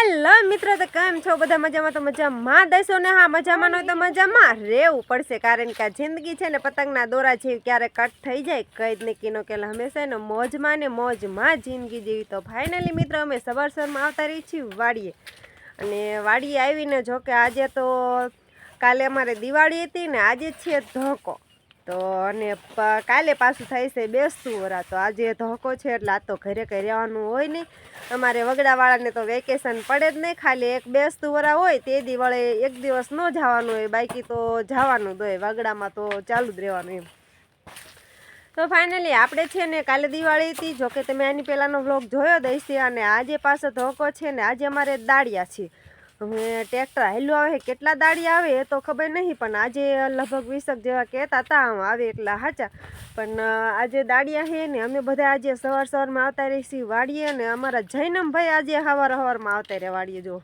Hello મિત્રો, તો કેમ છો? બધા મજામાં? તો મજામાં દેશો ને? હા, મજામાં હોય તો મજામાં. રહેવું પડશે, કારણ કે આ જિંદગી છે ને, પતંગના દોરા જેવી ક્યારે કટ થઈ જાય. કઈ જ નક્કી નો કે હંમેશા ને મોજમાં ને મોજમાં જિંદગી જેવી. તો ફાઇનલી મિત્રો, અમે સવાર સવારમાં આવતા રહી છીએ વાડીએ. અને વાડીએ આવીને જો કે આજે તો કાલે અમારે દિવાળી હતી ને, આજે છે ધોકો. તો અને કાલે પાછું થાય છે બેસતું વરા. તો આજે ધોકો છે એટલે આ તો ઘરે કંઈ રહેવાનું હોય નહીં. અમારે વગડાવાળાને તો વેકેશન પડે જ નહીં. ખાલી એક બેસતું વરા હોય તે દી વળે એક દિવસ ન જવાનું હોય. બાકી તો જવાનું જ વગડામાં તો ચાલુ જ રહેવાનું એમ. તો ફાઇનલી આપણે છે ને કાલે દિવાળી હતી. જોકે તમે આની પહેલાંનો વ્લોગ જોયો જ અને આજે પાછો ધોકો છે ને આજે અમારે દાળિયા છે. હવે ટ્રેક્ટર હાલ્યું આવે કેટલા દાડી આવે એ તો ખબર નહીં પણ આજે લગભગ વીસક જેવા કહેતા હતા આમ આવે એટલા સાચા પણ આજે દાડિયા છે ને અમે બધા આજે સવાર સવારમાં આવતા રહીશું વાડીએ અને અમારા જૈનમભાઈ આજે સવાર સવારમાં આવતા રહે વાડીએ જો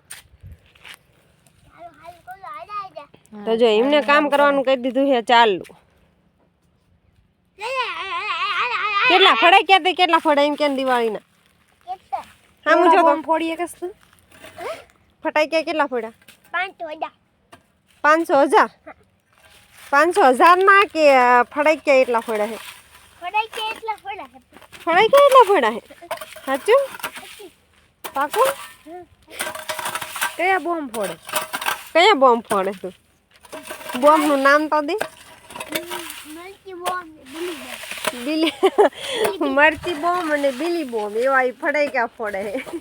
તો જો એમને કામ કરવાનું કહી દીધું છે ચાલુ કેટલા ફળે ક્યાં તે કેટલા ફળે એમ કેમ દિવાળીના? હા હું જો ફોડીએ કસ તું ફટાઈ ક્યાં કેટલા ફોડ્યા પાંચસો હજાર. પાંચસો હજાર? ના કે ફળાઈ ક્યાં એટલા ફોડ્યા છે? ફળાઈ ક્યાં એટલા ફોડ્યા છે. સાચું? પાકું? કયા બોમ્બ ફોડે કયા બોમ્બ ફોડે તું? બોમ્બનું નામ તો દે. બિલી મરચી બોમ્બ અને બિલી બોમ્બ એવા એ ફળાઈ ક્યાં ફોડે છે?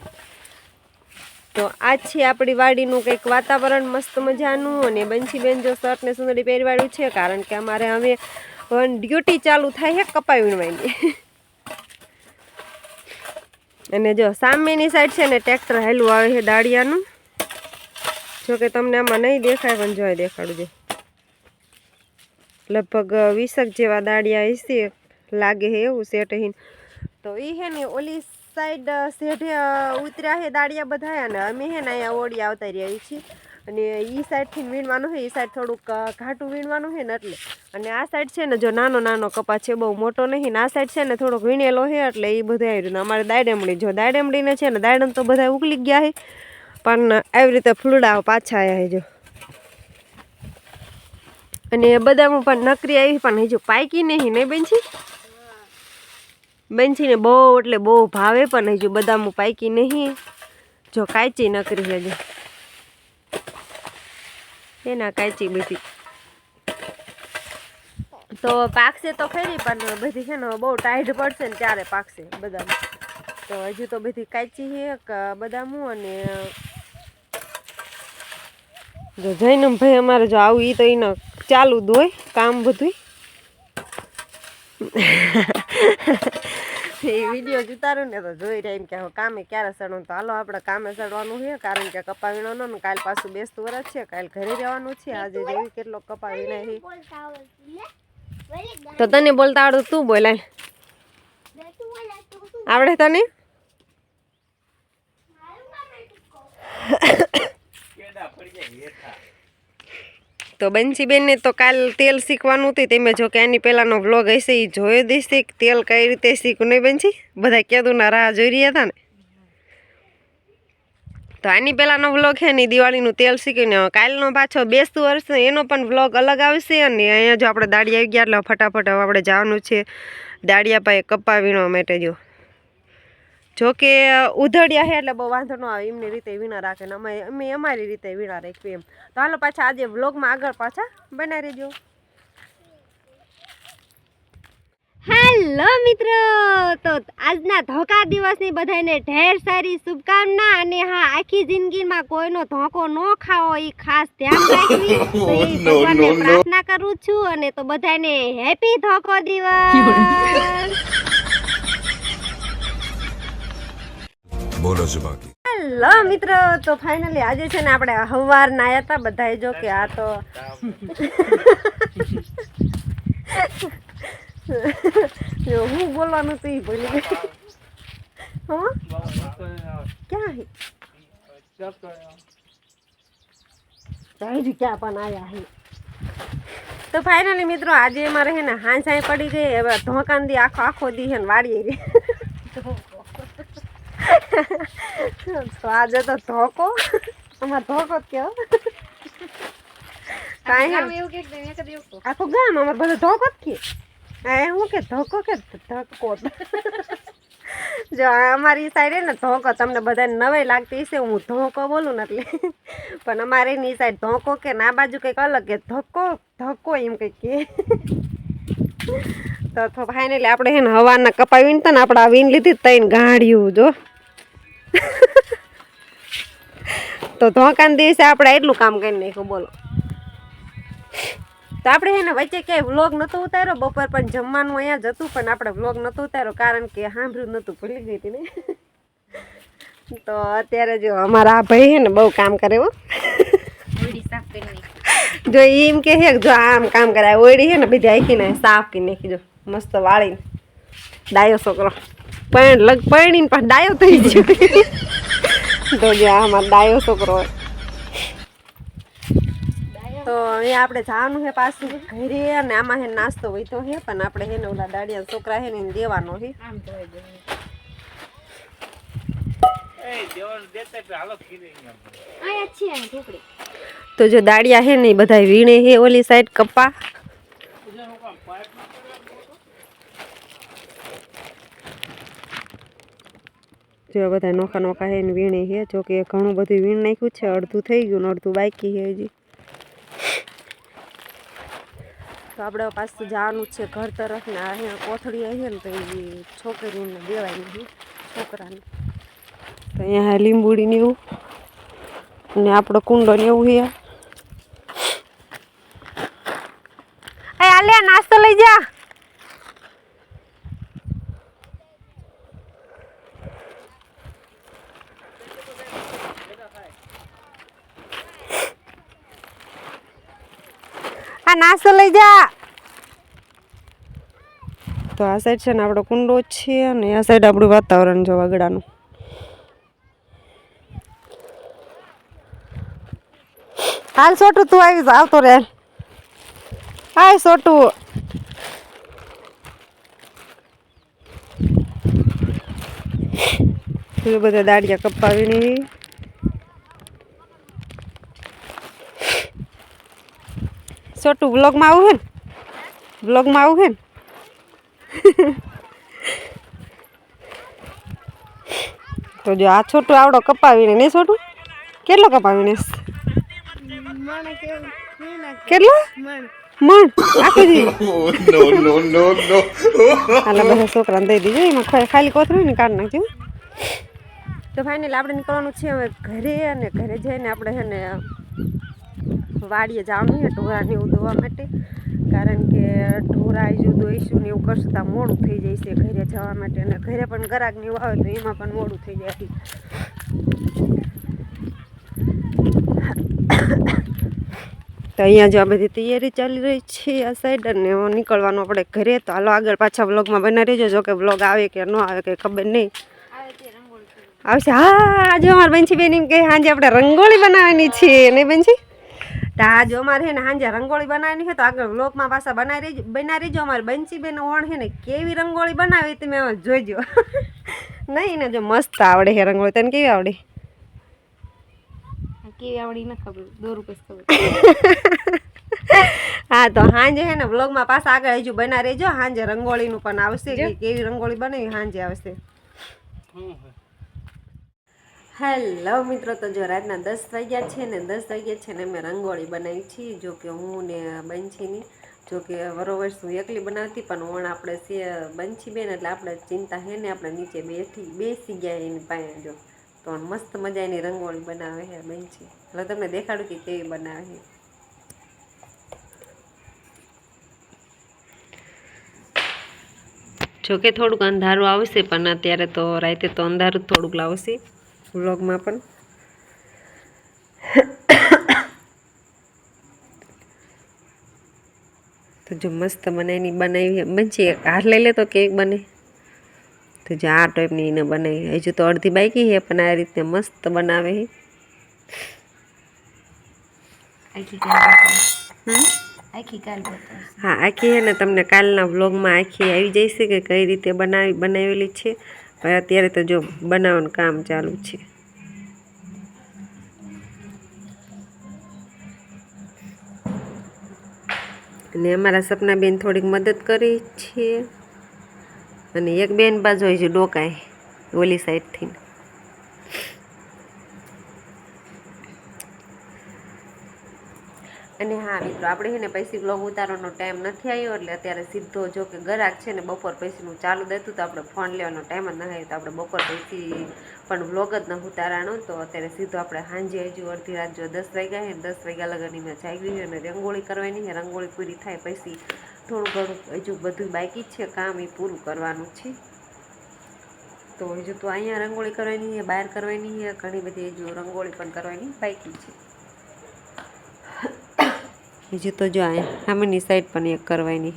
તો આ છે આપણી વાડીનું કંઈક વાતાવરણ મસ્ત મજાનું અને બંસીબેન જો શર્ટ ને સુંદરી પહેરવાડ્યું છે, કારણ કે અમારે હવે ડ્યુટી ચાલુ થાય છે કપાઈ વીણવાની અને જો સામેની સાઈડ છે ને ટ્રેક્ટર હેલું આવે છે દાળિયાનું. જોકે તમને આમાં નહીં દેખાય, પણ જોઈ દેખાડું છે લગભગ વીસક જેવા દાળિયા હશે, લાગે છે એવું સેટ તો એ છે ને ઓલી સાઈડ શેઢે ઉતર્યા હે દાડિયા બધા અને અમે હે ને અહીંયા ઓળી આવતા રહ્યા છીએ. અને એ સાઈડથી વીણવાનું છે એ સાઈડ થોડુંક ઘાટું વીણવાનું છે ને એટલે. અને આ સાઈડ છે ને જો નાનો નાનો કપા છે, બહુ મોટો નહીં, ને આ સાઈડ છે ને થોડોક વીણેલો છે એટલે એ બધા આવી અમારે દાડેમડી, જો દાડેમડીને છે ને દાડમ તો બધા ઉકલી ગયા છે પણ આવી રીતે ફૂલડા પાછા આવ્યા છે જો. અને બધામાં પણ નકરી આવી, પણ હજુ પાકી નહીં નહીં બેનછી બેનછીને બહુ એટલે બહુ ભાવે પણ હજુ બદામું પાકી નહીં. જો કાચી નકરી હજુ. એના કાચી બધી. તો પાકશે તો ખરી, પણ બધી છે ને બહુ ટાઈટ પડશે ને ત્યારે પાકશે બદામ. તો હજુ તો બધી કાચી છે બદામું અને જો જઈને ભાઈ અમારે જો આવું એ તો એને ચાલુ દોય કામ બધું એ વીડિયો ઉતારું ને તો જોઈ રહ્યા એમ કે કામે ક્યારે સડવું તો હાલો આપણે કામે સડવાનું છે, કારણ કે કપા વીણો ને કાલ પાછું બેસતું વરસ છે, કાલ ઘરે રહેવાનું છે, આજે જોયું કેટલો કપા વીણાય તો તને બોલતા આવડતું તું બોલાય. આવડે તને? તો બંસીબેનને તો કાલ તેલ શીખવાનું હતું તમે જો કે આની પહેલાંનો વ્લોગ હશે એ જોયો દેશે તેલ કઈ રીતે શીખવું નહીં બંસી? બધા કેદુના રાહ જોઈ રહ્યા હતા ને. તો આની પહેલાંનો વ્લોગ છે ને દિવાળીનું તેલ શીખીને કાલનો પાછો બેસતું વર્ષ એનો પણ વ્લોગ અલગ આવશે અને અહીંયા જો આપણે દાડિયા આવી ગયા એટલે ફટાફટ હવે આપણે જવાનું છે દાડિયા પાસે કપા વીણવા માટે જો. જો કે ઉધડિયા છે એટલે બહુ વાંધો ન આવે એમની રીતે વીણા રાખે ને અમે અમે અમારી રીતે વીણા રાખીએ એમ. તો હાલો પાછા આજે વ્લોગમાં આગળ પાછા બનાવી રહેજો. હેલો મિત્રો તો આજના ધોકા દિવસની બધાને ઢેર સારી શુભકામના અને હા આખી જિંદગીમાં કોઈનો ધોકો ન ખાવો એ ખાસ ધ્યાન રાખવી. તો એ ભગવાનને પ્રાર્થના કરું છું અને તો બધાને હેપી ધોકો દિવસ. બોલો છે બાકી. હેલો મિત્રો, તો ફાઇનલી આજે છે ને આપણે હવાર નાયા હતા બધાએ, જો કે આ તો હું બોલવાનું તો ભૂલી ગઈ. ક્યાં હે? ક્યાં પણ આયા હે? તો ફાઇનલી મિત્રો, આજે મારે હે ને હાંસાઈ પડી ગઈ, હવે ધોકાન દી આખો આખો દી હે ને વાળી તો આજે તો ધોકો? આમાં ધોકો જ કયો કાંઈ. આખું ગામ અમારે બધું ધોકો જ કે. એ હું કે ધોકો કે ધોકો જો અમારી સાઈડ ને ધોકો તમને બધાને નવાઈ લાગતી હશે હું ધોકો બોલું ને એટલે. પણ અમારે એની સાઈડ ધોકો કે ના બાજુ કંઈક અલગ કે ધોકો ધોકો એમ કંઈક કે. તો તો ફાઇનલી આપણે હે ને હવાના કપાવીને તો ને આપણે આ વીન લીધી તઈને ગાંડ્યું જો. તો ધોકાના દિવસે આપણે એટલું કામ કરી નાખ્યું બોલો. તો આપણે એને વચ્ચે ક્યાંય વ્લોગ નહોતો ઉતાર્યો? બપોર પણ જમવાનું અહીંયા જ હતું પણ આપણે વ્લોગ નહોતો ઉતાર્યો કારણ કે સાંભળ્યું નહોતું ભૂલી ગઈ હતી ને. તો અત્યારે જો અમારા આ ભાઈ છે ને બહુ કામ કરે હો. જો એમ કે કે જો આમ કામ કરાય ઓળી હે ને બધી આખીને સાફ કરી નાખી જો મસ્ત વાળીને. ડાયો છોકરો. પણ લગ પરણીને પણ ડાયો થઈ ગયો. તો જો આમાં ડાયો છોકરો તો અહીંયા આપણે જવાનું છે પાછું ઘરે અને આમાં હે નાસ્તો હોય તો હે પણ આપણે હે ને ઓલા દાડિયા છોકરા હે ને દેવાનો છે. છે. તો જો દાડિયા હે ને બધા વીણે હે ઓલી સાઈડ કપ્પા જો બધા નોખા નોખા હે ને વીણે હે, જો ઘણું બધું વીણ નાખ્યું છે, અડધું થઈ ગયું ને અડધું બાકી છે હજી. તો આપણે પાછું જવાનું છે ઘર તરફ ને અહીંયા કોથળી આવી ને તો એ છોકરીને દેવાય નહીં છોકરાને. તો અહીંયા લીંબુડી ને એવું ને આપણો કુંડો ને એવું છે નાસ્તો લઈ જા. નાસ્તો લઈ જા. તો આ સાઈડ છે ને આપણો કુંડો છે અને આ સાઈડ આપણું વાતાવરણ જો વગડાનું. હાલ સોટું, તું આવી આવતો રે હાય સોટું. બધા દાડિયા કપાવીને સોટું બ્લોગમાં આવું હેન ને? બ્લોગમાં આવું હે ને? તો જો આ છોટું આવડો કપાવીને નહીં છોટું? કેટલો કપાવીને? કેટલો? મણ. આખી દીધી. આલા બધા છોકરાને દઈ દીધું. એમાં ખાલી કોથળી ને કાઢ નાખ્યું. તો ફાઇનલ આપણે નીકળવાનું છે હવે ઘરે અને ઘરે જઈને આપણે છે ને વાડીએ જવાનું છે, ઢોરાને એવું દોવા માટે. કારણ કે ઢોરા જો દોઈશું ને એવું કરશું તો મોડું થઈ જાય છે ઘરે જવા માટે. અને ઘરે પણ ગરાક ને એવું આવે તો એમાં પણ મોડું થઈ જાય તો અહીંયા જો આ બધી તૈયારી ચાલી રહી છે આ સાઈડ અને નીકળવાનું આપણે ઘરે. તો હાલો આગળ પાછા વ્લોગમાં બનાવી રહેજો. જો કે વ્લોગ આવે કે ન આવે કે ખબર નહીં. આવશે. હા, આજે અમારા બનશી બેન એમ કે સાંજે આપણે રંગોળી બનાવવાની છે. નહીં બંછી તો આ જો અમારે હે ને સાંજે રંગોળી બનાવવાની છે તો આગળ વ્લોગમાં પાછા બનાવી રહેજો બના રહેજો. અમારે બંછી બેન ઓણ છે ને કેવી રંગોળી બનાવી તમે જોઈજો. નહીં ને જો મસ્ત આવડે છે રંગોળી. તને કેવી આવડે? કેવી આવડી ન ખબર દો રૂપિયા ખબર. હા તો હાંજે હે ને વ્લોગમાં પાછા આગળ હજુ બના રહેજો. હાંજે રંગોળીનું પણ આવશે કેવી રંગોળી બનાવી હાંજે આવશે. હેલો મિત્રો, તો જો રાતના દસ વાગ્યા છે ને, દસ વાગ્યા છે ને મેં રંગોળી બનાવી છીએ. જો કે હું ને બંછીની, જો કે વરોવર્ષ હું એકલી બનાવતી, પણ ઓણ આપણે છે બંછી બેન એટલે આપણે ચિંતા હે ને, આપણે નીચે બેઠી, બેસી ગયા એની પાસે જો. તો મસ્ત મજાની રંગોળી બનાવે છે બંછી. એટલે તમને દેખાડું કે કેવી બનાવે છે જોકે થોડુંક અંધારું આવશે, પણ અત્યારે તો રાતે તો અંધારું થોડુંક લાવશે. વ્લોગમાં પણ. તો જો મસ્ત બનાવીની બનાવી બનશે હાથ લઈ લે તો કેક બને. તો જો આ ટાઈપની એને બનાવી. હજુ તો અડધી બાકી છે પણ આ રીતે મસ્ત બનાવે. હા આખી હે ને તમને કાલના વ્લોગમાં આખી આવી જશે કે કઈ રીતે બનાવી બનાવેલી છે. પણ અત્યારે તો જો બનાવવાનું કામ ચાલુ છે. અને અમારા સપના બેન થોડીક મદદ કરી છે. અને એક બેન બાજુ હોય છે ડોકાય ઓલી સાઈડથી અને હા, મિત્રો, આપણે છે ને પૈસી બ્લોગ ઉતારવાનો ટાઈમ નથી આવ્યો એટલે અત્યારે સીધો જો કે ગરાક છે ને બપોર પૈસીનું ચાલુ દેતું તો આપણે ફોન લેવાનો ટાઈમ જ ન આવ્યો તો આપણે બપોર પૈસી પણ બ્લોગ જ ન ઉતારાનો તો અત્યારે સીધો આપણે સાંજે હજુ અડધી રાત જો દસ વાગ્યા છે દસ વાગ્યા લગનની મેં જાગી છે અને રંગોળી કરવાની છે રંગોળી પૂરી થાય પછી થોડું ઘણું હજુ બધું બાકી જ છે, કામ એ પૂરું કરવાનું છે. તો હજુ તો અહીંયા રંગોળી કરવાની છે બહાર કરવાની છે ઘણી બધી હજુ રંગોળી પણ કરવાની બાકી છે. હજુ તો જો સામેની સાઈડ પણ એક કરવાની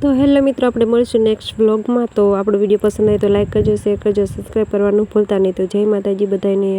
તો હેલો મિત્રો, આપણે મળીશું નેક્સ્ટ વ્લોગમાં તો આપણો વીડિયો પસંદ આવે તો લાઈક કરજો શેર કરજો સબસ્ક્રાઈબ કરવાનું ભૂલતા નહીં. તો જય માતાજી બધાને.